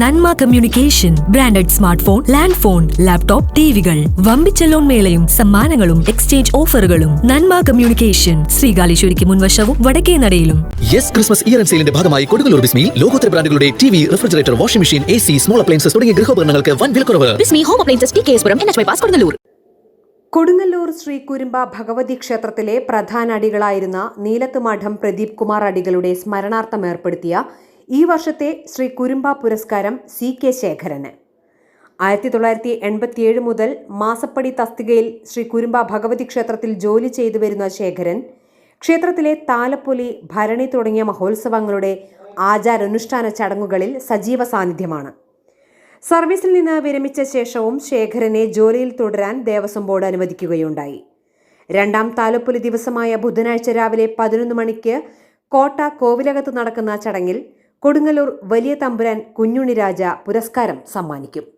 Nanma communication branded smart phone land phone laptop ടിവികൾ. വമ്പിച്ച loan മേളയും സമ്മാനങ്ങളും exchange ഓഫറുകളും. നന്മ കമ്മ്യൂണിക്കേഷൻ ശ്രീകാലേശ്വരിക്ക് മുൻവശവും വടക്കേ നടയിലും. യെസ് ക്രിസ്മസ് ഇയർ ആൻഡ് സെയിലിന്റെ ഭാഗമായി കൊടുങ്ങല്ലൂർ ബിസ്മിയിൽ ലോകോത്തര ബ്രാൻഡുകളുടെ T V refrigerator washing machine A C small appliances തുടങ്ങിയ ഗൃഹോപകരണങ്ങൾക്ക് വൻ വിലക്കുറവ്. Bismi home appliances T K S N H bypass Kodungallur. Kodungallur Sri Kurumba Bhagavathi ക്ഷേത്രത്തിലെ പ്രധാന അടികളായിരുന്ന നീലത്തുമഠം പ്രദീപ് കുമാർ അടികളുടെ സ്മരണാർത്ഥം ഏർപ്പെടുത്തിയ ഈ വർഷത്തെ ശ്രീ കുരുമ്പ പുരസ്കാരം സി കെ ശേഖരന്. ആയിരത്തി തൊള്ളായിരത്തി എൺപത്തിയേഴ് മുതൽ മാസപ്പടി തസ്തികയിൽ ശ്രീ കുരുമ്പ ഭഗവതി ക്ഷേത്രത്തിൽ ജോലി ചെയ്തു വരുന്ന ശേഖരൻ ക്ഷേത്രത്തിലെ താലപ്പൊലി ഭരണി തുടങ്ങിയ മഹോത്സവങ്ങളുടെ ആചാരാനുഷ്ഠാന ചടങ്ങുകളിൽ സജീവ സാന്നിധ്യമാണ്. സർവീസിൽ നിന്ന് വിരമിച്ച ശേഷവും ശേഖരനെ ജോലിയിൽ തുടരാൻ ദേവസ്വം ബോർഡ് അനുവദിക്കുകയുണ്ടായി. രണ്ടാം താലപ്പൊലി ദിവസമായ ബുധനാഴ്ച രാവിലെ പതിനൊന്ന് മണിക്ക് കോട്ട കോവിലകത്ത് നടക്കുന്ന ചടങ്ങിൽ കൊടുങ്ങല്ലൂർ വലിയ തമ്പുരാൻ കുഞ്ഞുണ്ണി രാജ പുരസ്കാരം സമ്മാനിക്കും.